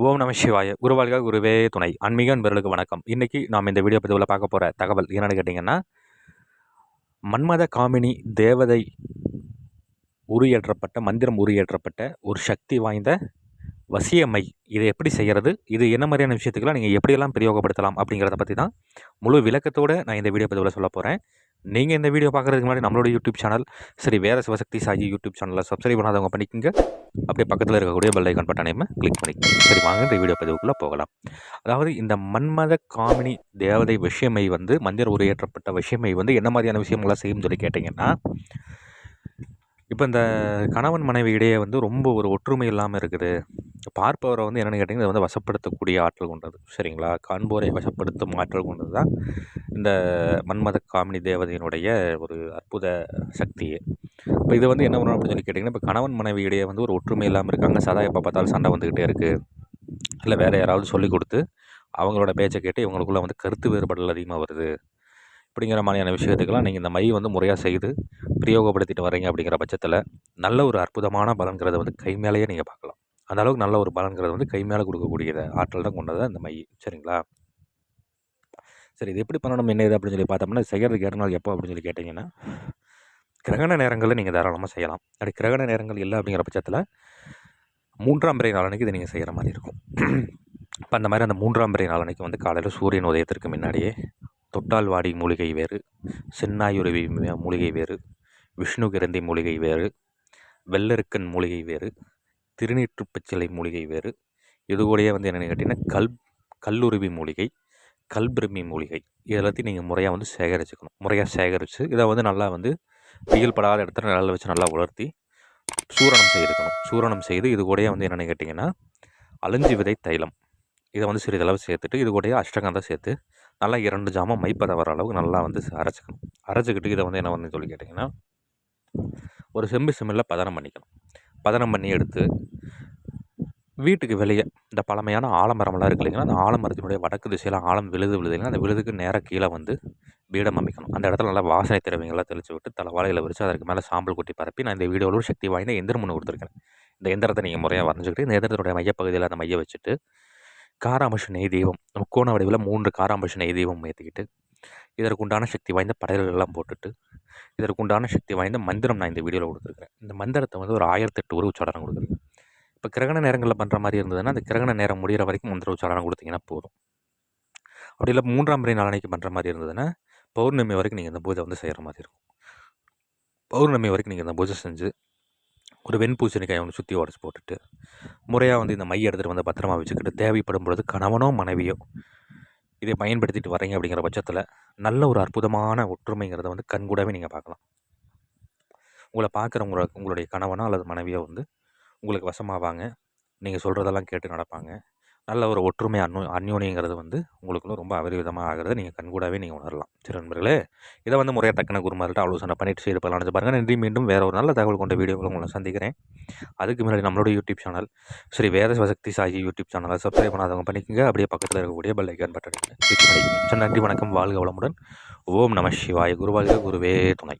ஓம் நம சிவாய. குருவாழ்க குருவே துணை. ஆன்மீக அன்பர்களுக்கு வணக்கம். இன்றைக்கி நாம் இந்த வீடியோ பதிவில் பார்க்க போகிற தகவல் என்னென்னு கேட்டிங்கன்னா மன்மத காமினி தேவதை உருயேற்றப்பட்ட மந்திரம் உருயேற்றப்பட்ட ஒரு சக்தி வாய்ந்த வசியமை இதை எப்படி செய்கிறது இது என்ன மாதிரியான விஷயத்துக்கெல்லாம் நீங்கள் எப்படியெல்லாம் பிரயோகப்படுத்தலாம் அப்படிங்கிறத பற்றி தான் முழு விளக்கத்தோடு நான் இந்த வீடியோ பதிவில் சொல்ல போகிறேன் நீங்கள் இந்த வீடியோ பார்க்குறதுக்கு முன்னாடி நம்மளோட யூடியூப் சேனல் சரி வேறு சிவசக்தி சாயி யூடியூப் சேனலில் சப்ஸ்கிரைப் பண்ணாதவங்க பண்ணிக்கோங்க. அப்படியே பக்கத்தில் இருக்கக்கூடிய பெல் ஐக்கான் பட்டனையுமே கிளிக் பண்ணிக்கோங்க. சரி வாங்க இந்த வீடியோ பதிவுக்குள்ளே போகலாம். அதாவது இந்த மன்மத காமினி தேவதை விஷயமை வந்து மந்திர உரையேற்றப்பட்ட விஷயமை வந்து என்ன மாதிரியான விஷயங்கள்லாம் செய்யும் சொல்லி கேட்டிங்கன்னா இப்போ இந்த கணவன் மனைவி இடையே வந்து ரொம்ப ஒரு ஒற்றுமை இல்லாமல் இருக்குது. பார்ப்பவரை வந்து என்னென்னு கேட்டிங்கன்னா வந்து வசப்படுத்தக்கூடிய ஆற்றல் கொண்டது. சரிங்களா? காண்போரை வசப்படுத்தும் ஆற்றல் கொண்டது தான் இந்த மன்மத காமினி தேவதையினுடைய ஒரு அற்புத சக்தியே இப்போ இது வந்து என்ன பண்ணணும் அப்படின்னு சொல்லி கேட்டிங்கன்னா இப்போ கணவன் மனைவி இடையே வந்து ஒரு ஒற்றுமை இல்லாமல் இருக்காங்க. சதா எப்போ பார்த்தாலும் சண்டை வந்துக்கிட்டே இருக்குது இல்லை வேறு யாராவது சொல்லி கொடுத்து அவங்களோட பேச்சை கேட்டு இவங்களுக்குள்ளே வந்து கருத்து வேறுபாடுகள் அதிகமாக வருது. அப்படிங்கிற மாதிரியான விஷயத்துக்கெல்லாம் நீங்கள் இந்த மை வந்து முறையாக செய்து பிரயோகப்படுத்திட்டு வரீங்க அப்படிங்கிற பட்சத்தில் நல்ல ஒரு அற்புதமான பலன்கிறத வந்து கை மேலேயே நீங்கள் பார்க்கலாம். அந்த அளவுக்கு நல்ல ஒரு பலன்கிறது வந்து கை மேலே கொடுக்கக்கூடியது ஆற்றல் தான் கொண்டது இந்த மை. சரிங்களா? சரி இது எப்படி பண்ணணும் என்ன இது அப்படின்னு சொல்லி பார்த்தோம்னா செய்கிறதுக்கு ஏற நாள் எப்போ அப்படின்னு சொல்லி கேட்டிங்கன்னா கிரகண நேரங்களில் நீங்கள் தாராளமாக செய்யலாம். அப்படி கிரகண நேரங்கள் இல்லை அப்படிங்கிற பட்சத்தில் மூன்றாம் பிறை நாளனைக்கு இதை நீங்கள் செய்கிற மாதிரி இருக்கும். இப்போ அந்த மாதிரி அந்த மூன்றாம் பிறை நாளனைக்கு வந்து காலையில் சூரியன் உதயத்திற்கு முன்னாடியே தொட்டால்வாடி மூலிகை வேறு சென்னாயுருவி மூலிகை வேறு விஷ்ணு கிரந்தி மூலிகை வேறு வெள்ளருக்கன் மூலிகை வேறு திருநீற்றுப்பச்சிலை மூலிகை வேறு இது கூடயே வந்து என்னென்னு கேட்டிங்கன்னா கல் கல்லுருவி மூலிகை கல்பிரமி மூலிகை. இது எல்லாத்தையும் நீங்கள் முறையாக வந்து சேகரிச்சுக்கணும். முறையாக சேகரித்து இதை வந்து நல்லா வந்து வெயில் படாத இடத்துல நல்லா வச்சு நல்லா உலர்த்தி சூரணம் செய்திருக்கணும் சூரணம் செய்து இது கூடயே வந்து என்னென்னு கேட்டிங்கன்னா அலஞ்சி விதை தைலம். இதை வந்து சிறிதளவு சேர்த்துட்டு இது கூடயே அஷ்டகந்தம் சேர்த்து நல்லா இரண்டு ஜாமம் மைப்பதை வர அளவுக்கு நல்லா வந்து அரைச்சிக்கணும். அரைச்சிக்கிட்டு இதை வந்து என்ன வந்து சொல்லி கேட்டிங்கன்னா ஒரு செம்பு செம்மில் பதனம் பண்ணிக்கணும். பதனம் பண்ணி எடுத்து வீட்டுக்கு வெளியே இந்த பழமையான ஆலமரம்லாம் இருக்கு இல்லைங்கன்னா அந்த ஆலமரத்தினுடைய வடக்கு திசையில் ஆழம் விழுது விழுதுங்கன்னா அந்த விழுதுக்கு நேராக கீழே வந்து பீடம் அமைக்கணும். அந்த இடத்துல நல்லா வாசனை திறமைகள்லாம் தெளித்து விட்டு தலை வாழையில் வச்சு அதற்கு மேலே சாம்பல் கொட்டி பரப்பி நான் இந்த வீடியோவில் ஒரு சக்தி வாய்ந்த எந்திரம் ஒன்று கொடுத்துருக்கேன். இந்த எந்திரத்தை நீங்கள் முறையாக வரைஞ்சிக்கிட்டு இந்த எந்திரத்தினுடைய மையப்பகுதியில் அந்த மைய வச்சுட்டு காராம்பஷ நெய் தெய்வம் முக்கோண வடிவில் மூன்று காராம்பஷ நெய் தெய்வம் ஏற்றிக்கிட்டு இதற்குண்டான சக்தி வாய்ந்த படையல்கள் எல்லாம் போட்டுட்டு இதற்குண்டான சக்தி வாய்ந்த மந்திரம் நான் இந்த வீடியோவில் கொடுத்துருக்கேன். இந்த மந்திரத்தை வந்து ஒரு ஆயிரத்தெட்டு உருவ உச்சாரணம் கொடுத்துருக்கேன். இப்போ கிரகண நேரங்களில் பண்ணுற மாதிரி இருந்ததுன்னா அந்த கிரகண நேரம் முடிகிற வரைக்கும் மந்திர உச்சாரணம் கொடுத்தீங்கன்னா போதும். அப்படி இல்லை மூன்றாம் முறை நாளனைக்கு பண்ணுற மாதிரி இருந்ததுன்னா பௌர்ணமி வரைக்கும் நீங்கள் இந்த பூஜை வந்து செய்கிற மாதிரி இருக்கும். பௌர்ணமி வரைக்கும் நீங்கள் இந்த பூஜை செஞ்சு ஒரு வெண்பூசணிக்காய் ஒன்று சுற்றி உடச்சி போட்டுட்டு முறையாக வந்து இந்த மைய எடுத்துகிட்டு வந்து பத்திரமா வச்சுக்கிட்டு தேவைப்படும் பொழுது கணவனோ மனைவியோ இதை பயன்படுத்திட்டு வரீங்க அப்படிங்கிற பட்சத்தில் நல்ல ஒரு அற்புதமான ஒற்றுமைங்கிறத வந்து கண்கூடாவே நீங்கள் பார்க்கலாம். உங்களை பார்க்குறவங்கள உங்களுடைய கணவனோ அல்லது மனைவியோ வந்து உங்களுக்கு வசமாவாங்க. நீங்கள் சொல்கிறதெல்லாம் கேட்டு நடப்பாங்க. நல்ல ஒரு ஒற்றுமை அன்னோ அந்யோனிங்கிறது வந்து உங்களுக்குள்ள ரொம்ப அபரிவிதமாக ஆகிறத நீங்கள் கண்கூடாவே நீங்கள் உணரலாம். சரி நண்பர்களே இதை வந்து முறையாக தக்கன குருமார்கிட்ட ஆலோசனை பண்ணிட்டு செய்து பண்ணலாம்னு பாருங்கள் நன்றி. மீண்டும் வேறு ஒரு நல்ல தகவல் கொண்ட வீடியோவில் உங்களை சந்திக்கிறேன். அதுக்கு முன்னாடி நம்மளோட YouTube channel Sri Veda Sakthi Saji YouTube சேனலை சப்ஸ்கிரைப் பண்ணாதவங்க பண்ணிக்கோங்க. அப்படியே பக்கத்தில் இருக்கக்கூடிய பெல் ஐக்கான் பட்டன் கிளிக் பண்ணிக்கோங்க. நன்றி வணக்கம். வாழ்க வளமுடன். ஓம் நம சிவாய். குருவாழ்க குருவே துணை.